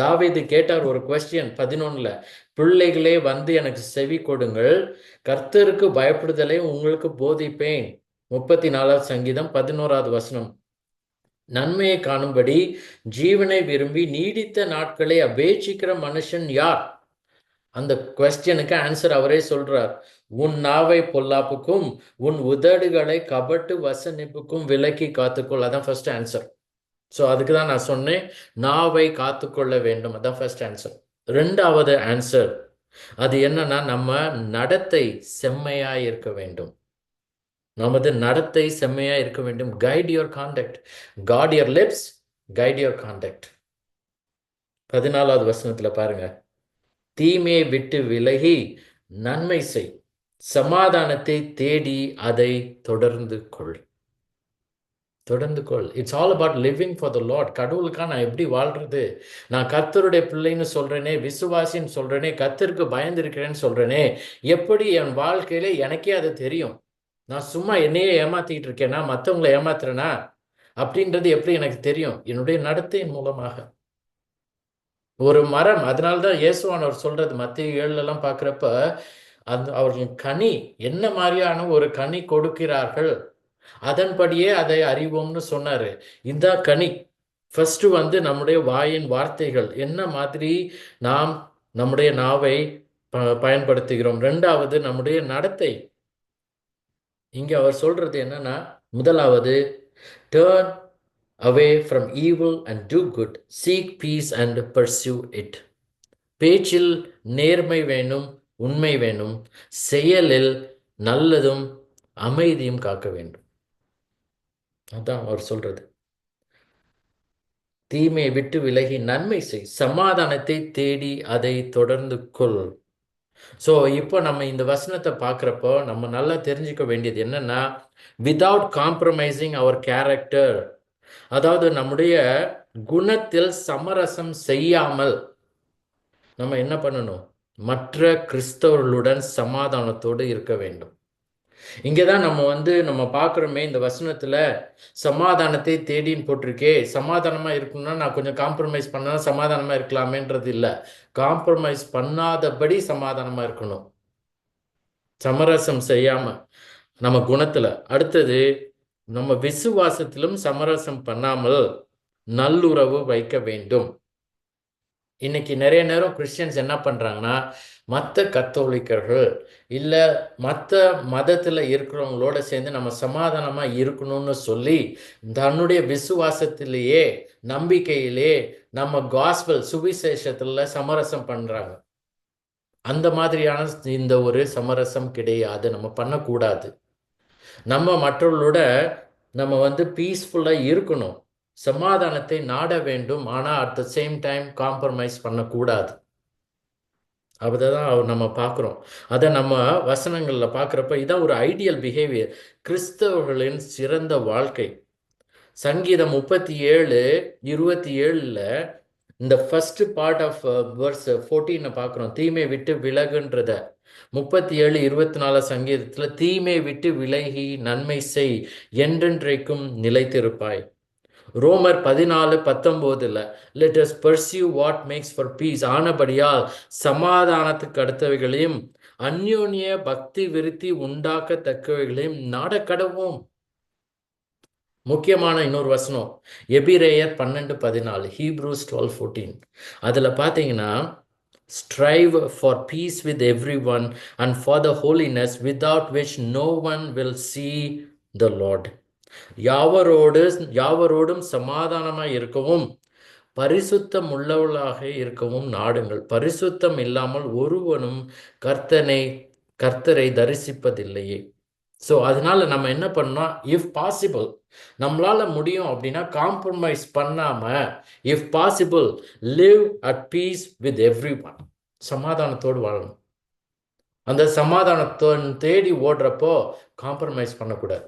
தாவீது கேட்டார் ஒரு கொஸ்டின் பதினொன்னுல பிள்ளைகளே வந்து எனக்கு செவி கொடுங்கள். கர்த்தருக்கு பயப்படுதலை உங்களுக்கு போதிப்பேன். முப்பத்தி நாலாவது சங்கீதம் பதினோராவது வசனம். நன்மையை காணும்படி ஜீவனை விரும்பி நீடித்த நாட்களை அபேட்சிக்கிற மனுஷன் யார்? அந்த கொஸ்டினுக்கு ஆன்சர் அவரே சொல்றார். உன் நாவை பொல்லாப்புக்கும் உன் உதடுகளை கபட்டு வசனிப்புக்கும் விலக்கி காத்துக்கொள். அதான் ஃபர்ஸ்ட் ஆன்சர் ஸோ அதுக்கு தான் நான் சொன்னேன் நாவை காத்துக்கொள்ள வேண்டும். அதான் ஃபர்ஸ்ட் ஆன்சர் ரெண்டாவது ஆன்சர் அது என்னன்னா நம்ம நடத்தை செம்மையா இருக்க வேண்டும். நமது நடத்தை செம்மையா இருக்க வேண்டும். Guide your contact guard your lips guide your contact பதினாலாவது வசனத்துல பாருங்க. தீமையை விட்டு விலகி நன்மை செய். சமாதானத்தை தேடி அதை தொடர்ந்து கொள். தொடர்ந்து கொள். It's all about living for the Lord கடவுளுக்காக நான் எப்படி வாழ்றது? நான் கத்தருடைய பிள்ளைன்னு சொல்கிறேனே விசுவாசின்னு சொல்கிறேனே கத்தருக்கு பயந்துருக்கிறேன்னு சொல்கிறேனே எப்படி என் வாழ்க்கையில எனக்கே அது தெரியும்? நான் சும்மா என்னையே ஏமாத்திக்கிட்டு இருக்கேனா? மற்றவங்களை ஏமாத்துறேனா? அப்படின்றது எப்படி எனக்கு தெரியும்? என்னுடைய நடத்தையின் மூலமாக. ஒரு மரம் அதனால்தான் இயேசுவானவர் சொல்றது மத்திய ஏழுலாம் பார்க்குறப்ப அந்த அவர்கள் கனி என்ன மாதிரியான ஒரு கனி கொடுக்கிறார்கள்? அதன்படியே அதை அறிவோம்னு சொன்னாரு. இந்த கனி ஃபர்ஸ்ட் வந்து நம்முடைய வாயின் வார்த்தைகள். என்ன மாதிரி நாம் நம்முடைய நாவை ப- பயன்படுத்துகிறோம். ரெண்டாவது நம்முடைய நடத்தை. இங்க அவர் சொல்றது என்னன்னா முதலாவது turn away from evil and do good seek peace and pursue it பேச்சில் நேர்மை வேணும் உண்மை வேணும். செயலில் நல்லதும் அமைதியும் காக்க வேண்டும். அதான் அவர் சொல்றது. தீமையை விட்டு விலகி நன்மை செய். சமாதானத்தை தேடி அதை தொடர்ந்து கொள். ஸோ இப்போ நம்ம இந்த வசனத்தை பார்க்குறப்போ நம்ம நல்லா தெரிஞ்சுக்க வேண்டியது என்னன்னா விதவுட் காம்ப்ரமைசிங் அவர் கேரக்டர் அதாவது நம்முடைய குணத்தில் சமரசம் செய்யாமல் நம்ம என்ன பண்ணணும்? மற்ற கிறிஸ்தவர்களுடன் சமாதானத்தோடு இருக்க வேண்டும். இங்கே தான் நம்ம வந்து நம்ம பார்க்குறோமே இந்த வசனத்தில் சமாதானத்தை தேடின்னு போட்டிருக்கே சமாதானமாக இருக்கணும்னா நான் கொஞ்சம் காம்ப்ரமைஸ் பண்ணா சமாதானமாக இருக்கலாமேன்றது இல்லை. காம்ப்ரமைஸ் பண்ணாதபடி சமாதானமாக இருக்கணும். சமரசம் செய்யாம நம்ம குணத்துல. அடுத்தது நம்ம விசுவாசத்திலும் சமரசம் பண்ணாமல் நல்லுறவு வைக்க வேண்டும். இன்னைக்கு நிறைய நேரம் கிறிஸ்டியன்ஸ் என்ன பண்ணுறாங்கன்னா மற்ற கத்தோலிக்கர்கள் இல்லை மற்ற மதத்தில் இருக்கிறவங்களோட சேர்ந்து நம்ம சமாதானமாக இருக்கணும்னு சொல்லி தன்னுடைய விசுவாசத்திலேயே நம்பிக்கையிலே நம்ம காஸ்பல் சுவிசேஷத்தில் சமரசம் பண்ணுறாங்க அந்த மாதிரியான இந்த ஒரு சமரசம் கிடையாது. நம்ம பண்ணக்கூடாது. நம்ம மற்றவர்களோட நம்ம வந்து பீஸ்ஃபுல்லாக இருக்கணும். சமாதானத்தை நாட வேண்டும் ஆனால் at the same time compromise பண்ணக்கூடாது. தான் நம்ம பார்க்குறோம். அதை நம்ம வசனங்களில் பார்க்குறப்ப இதான் ஒரு ஐடியல் பிஹேவியர் கிறிஸ்தவர்களின் சிறந்த வாழ்க்கை. சங்கீதம் முப்பத்தி ஏழு இருபத்தி ஏழில் இந்த ஃபஸ்ட்டு பார்ட் ஆஃப் வேர்ஸ் ஃபோர்டீனை பார்க்குறோம். தீமை விட்டு விலகுன்றத. முப்பத்தி ஏழு இருபத்தி நாலு சங்கீதத்தில் தீமை விட்டு விலகி நன்மை செய் என்றென்றைக்கும் நிலைத்திருப்பாய். ரோமர் பதினாலு பத்தொம்போதில் let us pursue what makes for peace ஆனபடியால் சமாதானத்துக்கு அடுத்தவைகளையும் அந்யோன்ய பக்தி விருத்தி உண்டாக்கத்தக்கவைகளையும் நாடக்கடவும் முக்கியமான இன்னொரு வசனம் எபிரேயர் பன்னெண்டு பதினாலு ஹீப்ரூஸ் டுவெல் ஃபோர்டீன் அதில் பார்த்தீங்கன்னா strive for peace with every one and for the holiness without which no one will see the Lord யாவரோடு யாவரோடும் சமாதானமாக இருக்கவும் பரிசுத்தம் உள்ளவளாக இருக்கவும் நாடுங்கள். பரிசுத்தம் இல்லாமல் ஒருவனும் கர்த்தனை கர்த்தரை தரிசிப்பதில்லையே. ஸோ அதனால நம்ம என்ன பண்ணோம் இஃப் பாசிபிள் நம்மளால முடியும் அப்படின்னா காம்ப்ரமைஸ் பண்ணாம if possible live at peace with every one சமாதானத்தோடு வாழணும். அந்த சமாதானத்தோ தேடி ஓடுறப்போ காம்ப்ரமைஸ் பண்ணக்கூடாது.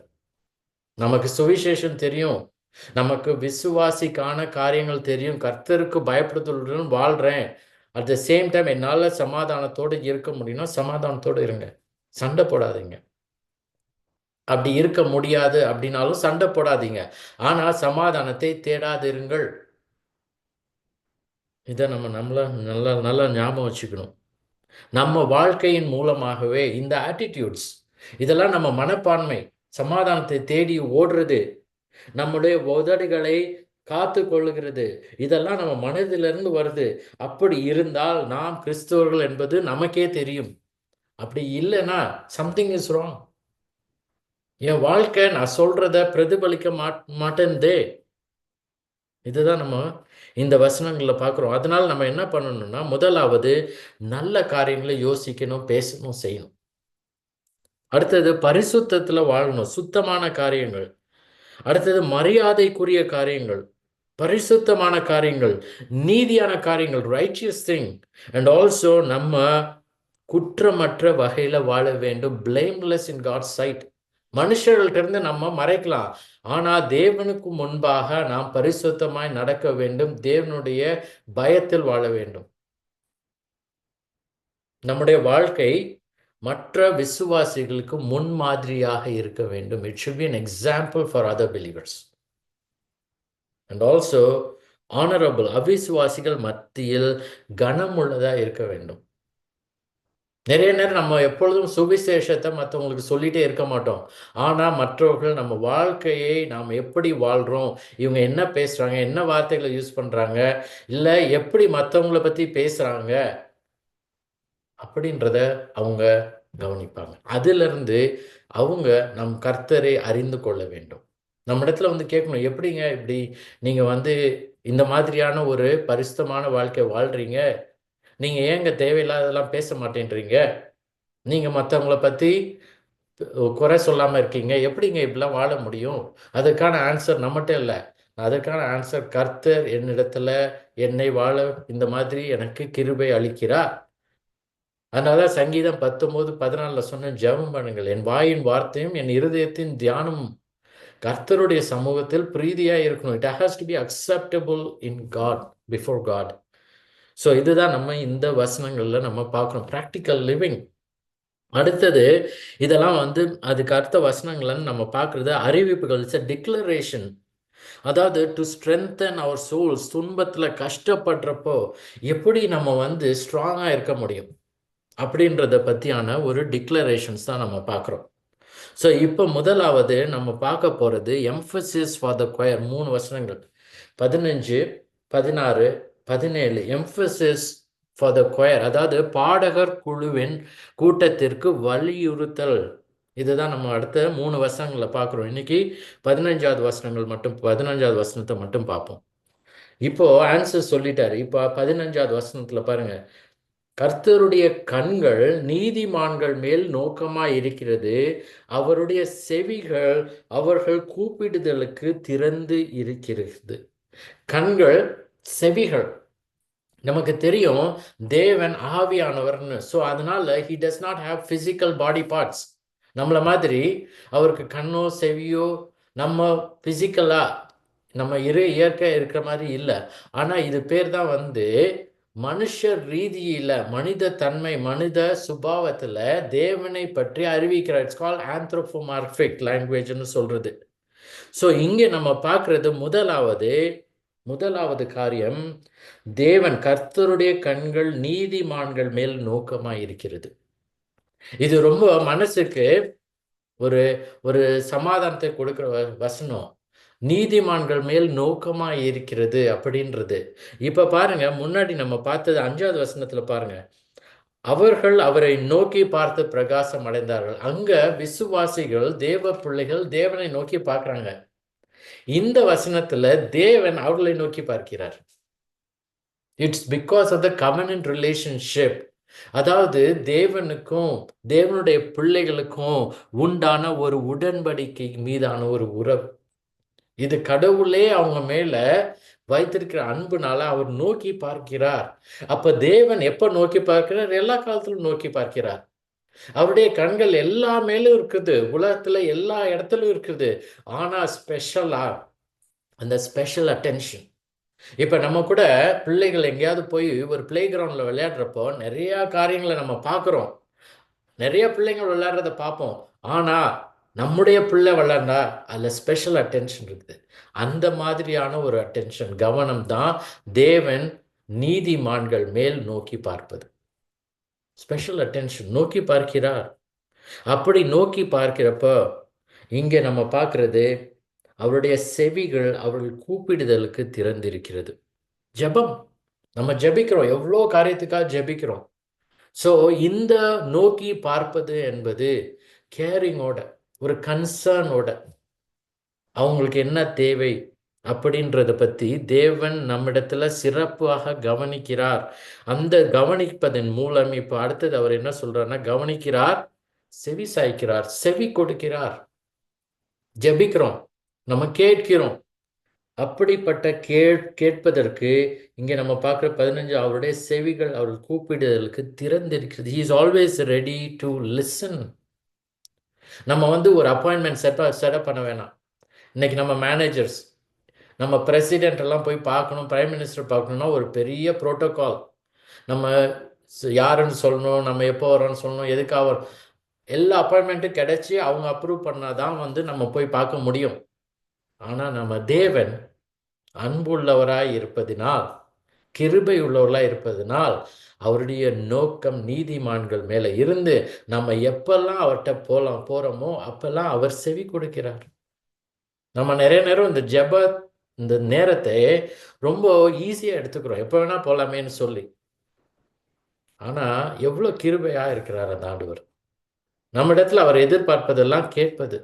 நமக்கு சுவிசேஷம் தெரியும். நமக்கு விசுவாசிக்கான காரியங்கள் தெரியும். கர்த்தருக்கு பயப்படுத்துடன் வாழ்கிறேன் அட் த சேம் டைம் என்னால் சமாதானத்தோடு இருக்க முடியும்னா சமாதானத்தோடு இருங்க. சண்டை போடாதீங்க. அப்படி இருக்க முடியாது அப்படின்னாலும் சண்டை போடாதீங்க. ஆனால் சமாதானத்தை தேடாதிருங்கள். இதை நம்ம நம்மள நல்லா நல்லா ஞாபகம் வச்சுக்கணும். நம்ம வாழ்க்கையின் மூலமாகவே இந்த ஆட்டிடியூட்ஸ் இதெல்லாம் நம்ம மனப்பான்மை சமாதானத்தை தேடி ஓடுறது நம்முடைய உதடுகளை காத்து கொள்ளுகிறது. இதெல்லாம் நம்ம மனதிலிருந்து வருது. அப்படி இருந்தால் நாம் கிறிஸ்தவர்கள் என்பது நமக்கே தெரியும். அப்படி இல்லைன்னா சம்திங் இஸ் ராங் என் வாழ்க்கை நான் சொல்றத பிரதிபலிக்க மாட் மாட்டேன்தே. இதுதான் நம்ம இந்த வசனங்களில் பார்க்குறோம் அதனால நம்ம என்ன பண்ணணும்னா முதலாவது நல்ல காரியங்களை யோசிக்கணும் பேசணும் செய்யணும். அடுத்தது பரிசுத்தத்தில் வாழணும் சுத்தமான காரியங்கள். அடுத்தது மரியாதைக்குரிய காரியங்கள் பரிசுத்தமான காரியங்கள் நீதியான காரியங்கள் ரைச்சியஸ் திங் அண்ட் ஆல்சோ நம்ம குற்றமற்ற வகையில் வாழ வேண்டும் பிளேம்லெஸ் இன் காட் சைட் மனுஷர்கள்ட்டிருந்து நம்ம மறைக்கலாம். ஆனால் தேவனுக்கு முன்பாக நாம் பரிசுத்தமாய் நடக்க வேண்டும் தேவனுடைய பயத்தில் வாழ வேண்டும். நம்முடைய வாழ்க்கை மற்ற விசுவாசிகளுக்கு முன்மாதிரியாக இருக்க வேண்டும். It should be an example for other believers and also honourable அவிசுவாசிகள் மத்தியில் கனமுள்ளதாக இருக்க வேண்டும். நிறைய நேரம் நம்ம எப்பொழுதும் சுவிசேஷத்தை மற்றவங்களுக்கு சொல்லிட்டே இருக்க மாட்டோம். ஆனால் மற்றவர்கள் நம்ம வாழ்க்கையை நாம் எப்படி வாழ்கிறோம் இவங்க என்ன பேசுகிறாங்க என்ன வார்த்தைகளை யூஸ் பண்ணுறாங்க இல்லை எப்படி மற்றவங்கள பற்றி பேசுகிறாங்க அப்படின்றத அவங்க கவனிப்பாங்க. அதிலிருந்து அவங்க நம் கர்த்தரை அறிந்து கொள்ள வேண்டும். நம்ம இடத்துல வந்து கேட்கணும் எப்படிங்க இப்படி நீங்கள் வந்து இந்த மாதிரியான ஒரு பரிசுத்தமான வாழ்க்கை வாழ்கிறீங்க நீங்கள் ஏங்க தேவையில்லாததெல்லாம் பேச மாட்டேன்றீங்க? நீங்கள் மற்றவங்கள பற்றி குறை சொல்லாமல் இருக்கீங்க. எப்படிங்க இப்படிலாம் வாழ முடியும்? அதுக்கான ஆன்சர் நம்மகிட்ட இல்லை. அதுக்கான ஆன்சர் கர்த்தர் என்னிடத்துல என்னை வாழ இந்த மாதிரி எனக்கு கிருபை அளிக்கிறார். அதனால சங்கீதம் பத்தொம்போது பதினாலில் சொன்ன ஜெபம் பண்ணுங்கள். என் வாயின் வார்த்தையும் என் இருதயத்தின் தியானம் கர்த்தருடைய சமூகத்தில் பிரீதியாக இருக்கணும். It has to be acceptable in God before God so இதுதான் நம்ம இந்த வசனங்களில் நம்ம பார்க்குறோம் ப்ராக்டிக்கல் லிவிங் அடுத்தது இதெல்லாம் வந்து அதுக்கு அடுத்த வசனங்கள்னு நம்ம பார்க்குறது அறிவிப்புகள். இட்ஸ் அ டிக்ளரேஷன் அதாவது டு ஸ்ட்ரென்தன் அவர் சோல்ஸ் துன்பத்தில் கஷ்டப்படுறப்போ எப்படி நம்ம வந்து ஸ்ட்ராங்காக இருக்க முடியும்? அப்படின்றத பற்றியான ஒரு டிக்ளரேஷன்ஸ் தான் நம்ம பார்க்குறோம். ஸோ இப்போ முதலாவது நம்ம பார்க்க போகிறது எம்ஃபசிஸ் ஃபார் த கொயர் மூணு வசனங்கள். பதினஞ்சு பதினாறு பதினேழு. எம்ஃபசிஸ் ஃபார் த கொயர் அதாவது பாடகர் குழுவின் கூட்டத்திற்கு வலியுறுத்தல். இதுதான் நம்ம அடுத்த மூணு வசனங்களை பார்க்குறோம். இன்னைக்கு பதினஞ்சாவது வசனங்கள் மட்டும் பதினஞ்சாவது வசனத்தை மட்டும் பார்ப்போம். இப்போ ஆன்சர் சொல்லிட்டாரு. இப்போ பதினஞ்சாவது வசனத்தில் பாருங்க. கர்த்தருடைய கண்கள் நீதிமான்கள் மேல் நோக்கமாக இருக்கிறது அவருடைய செவிகள் அவர்கள் கூப்பிடுதலுக்கு திறந்து இருக்கிறது. கண்கள் செவிகள். நமக்கு தெரியும் தேவன் ஆவியானவர்னு. ஸோ அதனால he does not have physical body parts நம்மளை மாதிரி அவருக்கு கண்ணோ செவியோ நம்ம ஃபிசிக்கலாக நம்ம இரு இயற்கை இருக்கிற மாதிரி இல்லை. ஆனால் இது பேர் தான் வந்து மனுஷர் ரீதியில் மனித தன்மை மனித சுபாவத்தில் தேவனை பற்றி அறிவிக்கிறார் இட்ஸ் கால் ஆந்த்ரோபோமார்பிக் லாங்குவேஜ்னு சொல்கிறது ஸோ இங்கே நம்ம பார்க்குறது முதலாவது முதலாவது காரியம் தேவன் கர்த்தருடைய கண்கள் நீதிமான்கள் மேல் நோக்கமாக இருக்கிறது. இது ரொம்ப மனசுக்கு ஒரு ஒரு சமாதானத்தை கொடுக்குற வசனம். நீதிமான்கள் மேல் நோக்கமாக இருக்கிறது அப்படின்றது. இப்போ பாருங்க முன்னாடி நம்ம பார்த்தது அஞ்சாவது வசனத்தில் பாருங்க. அவர்கள் அவரை நோக்கி பார்த்து பிரகாசம் அடைந்தார்கள். அங்க விசுவாசிகள் தேவ பிள்ளைகள் தேவனை நோக்கி பார்க்குறாங்க. இந்த வசனத்துல தேவன் அவர்களை நோக்கி பார்க்கிறார். It's because of the common relationship அதாவது தேவனுக்கும் தேவனுடைய பிள்ளைகளுக்கும் உண்டான ஒரு உடன்படிக்கை மீதான ஒரு உறவு. இது கடவுளே அவங்க மேல வைத்திருக்கிற அன்புனால அவர் நோக்கி பார்க்கிறார். அப்ப தேவன் எப்ப நோக்கி பார்க்கிறார்? எல்லா காலத்திலும் நோக்கி பார்க்கிறார். அவருடைய கண்கள் எல்லா மேலும் இருக்குது. உலகத்துல எல்லா இடத்துலயும் இருக்குது. ஆனா ஸ்பெஷலா அந்த ஸ்பெஷல் அட்டென்ஷன் இப்ப நம்ம கூட பிள்ளைகள் எங்கேயாவது போய் ஒரு பிளே கிரவுண்ட்ல விளையாடுறப்போ நிறைய காரியங்களை நம்ம பார்க்குறோம். நிறைய பிள்ளைங்கள் விளையாடுறத பார்ப்போம். ஆனா நம்முடைய பிள்ளை வளர்ந்தா அதில் ஸ்பெஷல் அட்டென்ஷன் இருக்குது. அந்த மாதிரியான ஒரு அட்டென்ஷன் கவனம் தான் தேவன் நீதிமான்கள் மேல் நோக்கி பார்ப்பது. ஸ்பெஷல் அட்டென்ஷன் நோக்கி பார்க்கிறார். அப்படி நோக்கி பார்க்கிறப்போ இங்கே நம்ம பார்க்குறது அவருடைய செவிகள் அவர்கள் கூப்பிடுதலுக்கு திறந்திருக்கிறது. ஜெபம். நம்ம ஜெபிக்கிறோம். எவ்வளோ காரியத்துக்காக ஜெபிக்கிறோம். ஸோ இந்த நோக்கி பார்ப்பது என்பது கேரிங்கோட ஒரு கன்சர்னோட அவங்களுக்கு என்ன தேவை அப்படின்றத பற்றி தேவன் நம்மிடத்துல சிறப்பாக கவனிக்கிறார். அந்த கவனிப்பதன் மூலம் இப்போ அடுத்தது அவர் என்ன சொல்றாருன்னா கவனிக்கிறார் செவி சாய்க்கிறார் செவி கொடுக்கிறார். ஜெபிக்கிறோம் நம்ம கேட்கிறோம். அப்படிப்பட்ட கே கேட்பதற்கு இங்கே நம்ம பார்க்குற பதினஞ்சு அவருடைய செவிகள் அவர்கள் கூப்பிடுதலுக்கு திறந்திருக்கிறது. He is always ready to listen நம்ம வந்து ஒரு அப்பாயின்மெண்ட் செட் செட்டப் பண்ண வேணாம். இன்றைக்கி நம்ம மேனேஜர்ஸ் நம்ம பிரசிடென்ட் எல்லாம் போய் பார்க்கணும் பிரைம் மினிஸ்டர் பார்க்கணும்னா ஒரு பெரிய ப்ரோட்டோகால் நம்ம யாருன்னு சொல்லணும் நம்ம எப்போ வரோன்னு சொல்லணும் எதுக்காக வரும் எல்லா அப்பாயின்மெண்ட்டும் கிடைச்சி அவங்க அப்ரூவ் பண்ணாதான் வந்து நம்ம போய் பார்க்க முடியும். ஆனால் நம்ம தேவன் அன்புள்ளவராய் இருப்பதினால் கிருபை உள்ளவர்களாக இருப்பதனால் அவருடைய நோக்கம் நீதிமான்கள் மேலே இருந்து நம்ம எப்பெல்லாம் அவர்கிட்ட போகலாம் போகிறோமோ அப்பெல்லாம் அவர் செவி கொடுக்கிறார். நம்ம நிறைய நேரம் இந்த ஜெப இந்த நேரத்தை ரொம்ப ஈஸியாக எடுத்துக்கிறோம். எப்போ வேணால் போகலாமேன்னு சொல்லி. ஆனால் எவ்வளோ கிருபையாக இருக்கிறார் அந்த ஆண்டவர். நம்ம இடத்துல அவர் எதிர்பார்ப்பதெல்லாம் கேட்பது.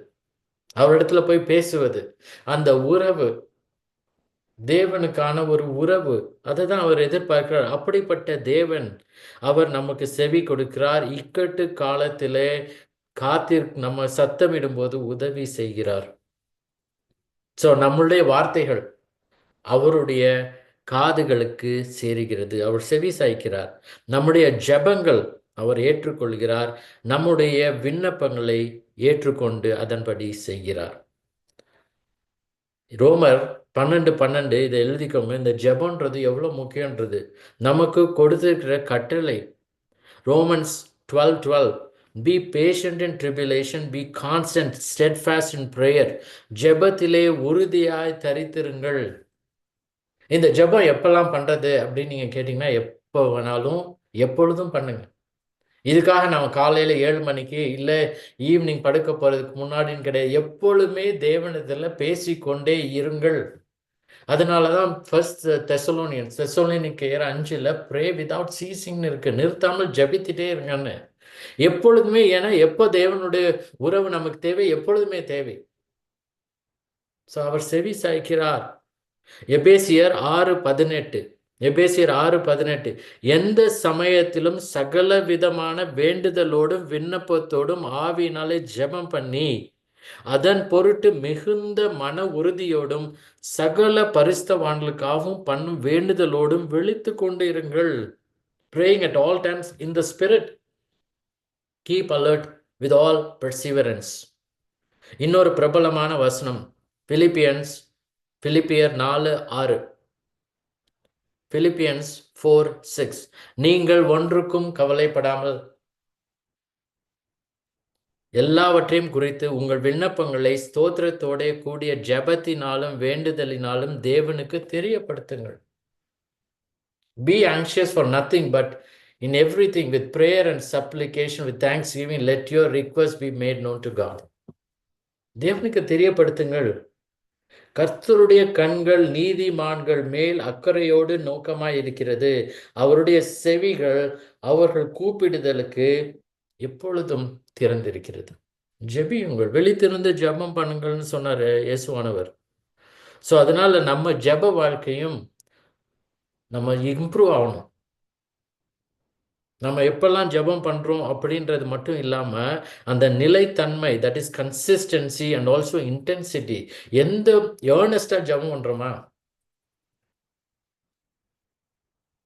அவரிடத்துல போய் பேசுவது. அந்த உறவு தேவனுக்கான ஒரு உறவு. அதை தான் அவர் எதிர்பார்க்கிறார். அப்படிப்பட்ட தேவன் அவர் நமக்கு செவி கொடுக்கிறார். இக்கட்டு காலத்திலே காத்திர் நம்ம சத்தமிடும்போது உதவி செய்கிறார். ஸோ நம்மளுடைய வார்த்தைகள் அவருடைய காதுகளுக்கு சேருகிறது. அவர் செவி சாய்க்கிறார். நம்முடைய ஜெபங்கள் அவர் ஏற்றுக்கொள்கிறார். நம்முடைய விண்ணப்பங்களை ஏற்றுக்கொண்டு அதன்படி செய்கிறார். ரோமர் பன்னெண்டு பன்னெண்டு இதை எழுதிக்கோங்க. இந்த ஜெபம்ன்றது எவ்வளோ முக்கியன்றது நமக்கு கொடுத்துருக்கிற கட்டளை. Romans twelve twelve be patient in tribulation be constant steadfast in prayer ஜெபத்திலே உறுதியாய் தரித்திருங்கள். இந்த ஜெபம் எப்பெல்லாம் பண்ணுறது அப்படின்னு நீங்கள் கேட்டிங்கன்னா எப்போ வேணாலும் எப்பொழுதும் பண்ணுங்கள் இதுக்காக நம்ம காலையில் ஏழு மணிக்கு இல்லை ஈவினிங் படுக்க போகிறதுக்கு முன்னாடின்னு கிடையாது. எப்பொழுதுமே தேவனத்தில் பேசிக்கொண்டே இருங்கள். அதனால தான் ஃபர்ஸ்ட் தெசலோனியன் தெசலோனியர் அஞ்சில் ப்ரே விதவுட் சீசிங்னு இருக்கு. நிறுத்தாமல் ஜபித்துட்டே இருங்கன்னு. எப்பொழுதுமே ஏன்னா எப்போ தேவனுடைய உறவு நமக்கு தேவை எப்பொழுதுமே தேவை. ஸோ அவர் செவி சாய்க்கிறார். எபேசியர் ஆறு பதினெட்டு. எபேசியர் ஆறு பதினெட்டு எந்த சமயத்திலும் சகல விதமான வேண்டுதலோடும் விண்ணப்பத்தோடும் ஆவியினாலே ஜெபம் பண்ணி அதன் பொருட்டு மிகுந்த மன உறுதியோடும் சகல பரிஸ்தவான்களுக்காகவும் பண்ணும் வேண்டுதலோடும் விழித்து கொண்டு இருங்கள். Praying at all times in the spirit keep alert with all perseverance இன்னொரு பிரபலமான வசனம் பிலிப்பியன்ஸ் பிலிப்பியர் நாலு ஆறு. பிலிப்பியன்ஸ் ஃபோர் சிக்ஸ் நீங்கள் ஒன்றுக்கும் கவலைப்படாமல் எல்லாவற்றையும் குறித்து உங்கள் விண்ணப்பங்களை ஸ்தோத்திரத்தோட கூடிய ஜெபத்தினாலும் வேண்டுதலினாலும் தேவனுக்கு தெரியப்படுத்துங்கள். Be anxious for nothing but in every thing with prayer and supplication with thanks giving let your request be made known to God தேவனுக்கு தெரியப்படுத்துங்கள். கர்த்தருடைய கண்கள் நீதிமான்கள் மேல் அக்கறையோடு நோக்கமாய் இருக்கிறது அவருடைய செவிகள் அவர்கள் கூப்பிடுதலுக்கு எப்பொழுதும் திறந்திருக்கிறது. ஜெபியுங்கள் வெளித்திருந்து ஜெபம் பண்ணுங்கள்னு சொன்னார் இயேசுவானவர். ஸோ அதனால நம்ம ஜெப வாழ்க்கையும் நம்ம இம்ப்ரூவ் ஆகணும். நம்ம எப்பெல்லாம் ஜெபம் பண்ணுறோம் அப்படின்றது மட்டும் இல்லாமல் அந்த நிலைத்தன்மை that is consistency and also intensity எந்த ஏர்னஸ்டாக ஜெபம் பண்ணுறோமா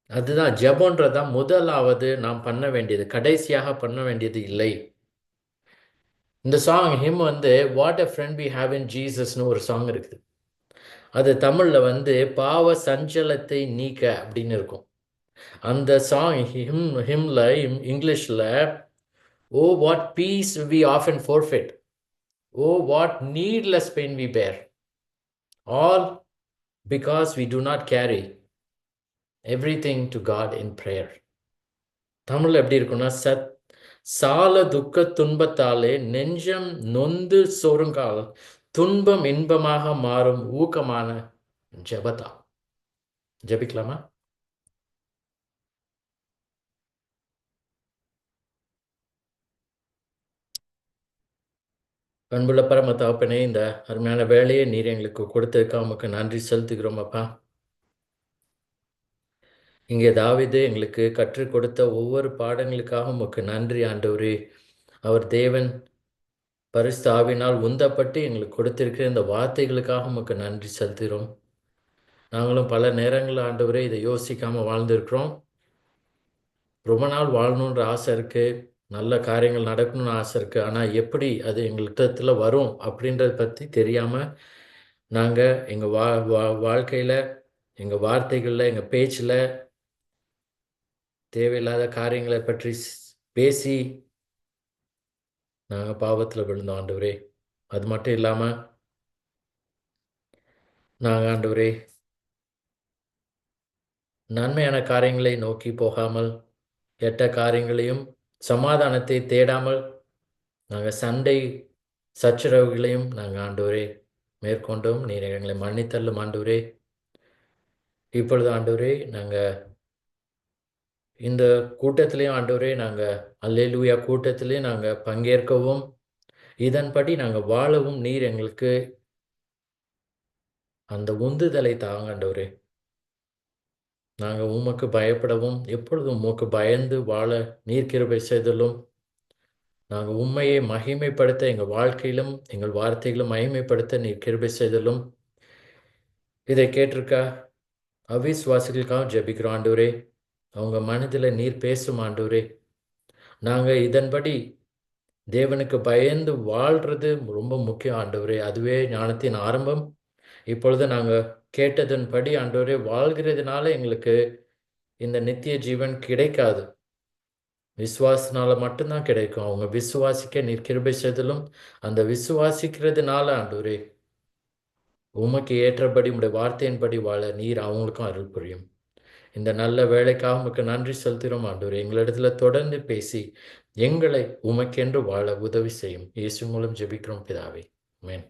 அதுதான் ஜெபம்ன்றதான் முதலாவது நாம் பண்ண வேண்டியது கடைசியாக பண்ண வேண்டியது இல்லை. இந்த சாங் ஹிம் வந்து what a friend we have in ஜீசஸ்னு ஒரு சாங் இருக்குது. அது தமிழில் வந்து பாவ சஞ்சலத்தை நீக்க அப்படின்னு இருக்கும். அந்த சாங் ஹிம் ஹிம்ல இங்கிலீஷ்ல ஓ what peace we often forfeit oh what needless pain we bear all because we do not carry every thing to God in prayer Tamil எப்படி இருக்கும்னா சத் சால துக்க துன்பத்தாலே நெஞ்சம் நொந்து சொருங்கால் துன்பம் இன்பமாக மாறும் ஊக்கமான ஜெபதா ஜெபிக்கலாமா? அன்புள்ள பரம தகப்பனே இந்த அருமையான வேலையை நீர் எங்களுக்கு கொடுத்ததுக்கு உமக்கு நன்றி செலுத்துகிறோம் அப்பா. இங்கே தாவிது எங்களுக்கு கற்றுக் கொடுத்த ஒவ்வொரு பாடங்களுக்காக உமக்கு நன்றி ஆண்டவரே. அவர் தேவன் பரிஸ்தாவினால் உந்தப்பட்டு எங்களுக்கு கொடுத்திருக்கிற இந்த வார்த்தைகளுக்காக உமக்கு நன்றி செலுத்துகிறோம். நாங்களும் பல நேரங்களில் ஆண்டவரே இதை யோசிக்காமல் வாழ்ந்திருக்கிறோம். ரொம்ப நாள் வாழணுன்ற ஆசை இருக்குது நல்ல காரியங்கள் நடக்கணும்னு ஆசை இருக்குது ஆனால் எப்படி அது எங்கள்கிட்ட வரும் அப்படின்றத பற்றி தெரியாமல் நாங்கள் எங்கள் வா வா வாழ்க்கையில் எங்கள் வார்த்தைகளில் எங்கள் பேச்சில் தேவையில்லாத காரியங்களை பற்றி பேசி நாங்கள் பாவத்தில் விழுந்தோம் ஆண்டவரே. அது மட்டும் இல்லாமல் நாங்கள் ஆண்டவரே நன்மையான காரியங்களை நோக்கி போகாமல் கெட்ட காரியங்களையும் சமாதானத்தை தேடாமல் நாங்கள் சண்டை சச்சரவுகளையும் நாங்கள் ஆண்டவரே மேற்கொண்டோம். நீர் எங்களை மன்னித்தள்ளும் ஆண்டவரே. இப்பொழுது ஆண்டவரே நாங்கள் இந்த கூட்டத்திலையும் ஆண்டவரே நாங்கள் அல்லேலூயா கூட்டத்திலையும் நாங்கள் பங்கேற்கவும் இதன்படி நாங்கள் வாழவும் நீர் எங்களுக்கு அந்த உந்துதலை தாங்க ஆண்டவரே. நாங்கள் உமக்கு பயப்படவும் எப்பொழுதும் உமக்கு பயந்து வாழ நீர் கிருபை செய்தலும். நாங்கள் உண்மையை மகிமைப்படுத்த எங்கள் வாழ்க்கையிலும் எங்கள் வார்த்தைகளும் மகிமைப்படுத்த நீர் கிருபை செய்தலும். இதை கேட்டிருக்கா? அவிஸ்வாசிகளுக்காக ஜபிக்கிற ஆண்டவரே. அவங்க மனதில் நீர் பேசும் ஆண்டவரே. நாங்கள் இதன்படி தேவனுக்கு பயந்து வாழ்கிறது ரொம்ப முக்கியம் ஆண்டவரே. அதுவே ஞானத்தின் ஆரம்பம். இப்பொழுது நாங்கள் கேட்டதன்படி ஆண்டவரே வாழ்கிறதுனால எங்களுக்கு இந்த நித்திய ஜீவன் கிடைக்காது. விசுவாசனால மட்டும்தான் கிடைக்கும். அவங்க விசுவாசிக்க நிற்கிருபிச்சதிலும் செய்தலும் அந்த விசுவாசிக்கிறதுனால ஆண்டவரே உமக்கு ஏற்றபடி உடைய வார்த்தையின்படி வாழ நீர் அவங்களுக்கும் அருள் புரியும். இந்த நல்ல வேலைக்காக உமக்கு நன்றி செலுத்துகிறோம் ஆண்டவர். எங்களிடத்துல தொடர்ந்து பேசி எங்களை உமக்கென்று வாழ உதவி செய்யும். இயேசு மூலம் ஜெபிக்கிறோம் பிதாவே. மேன்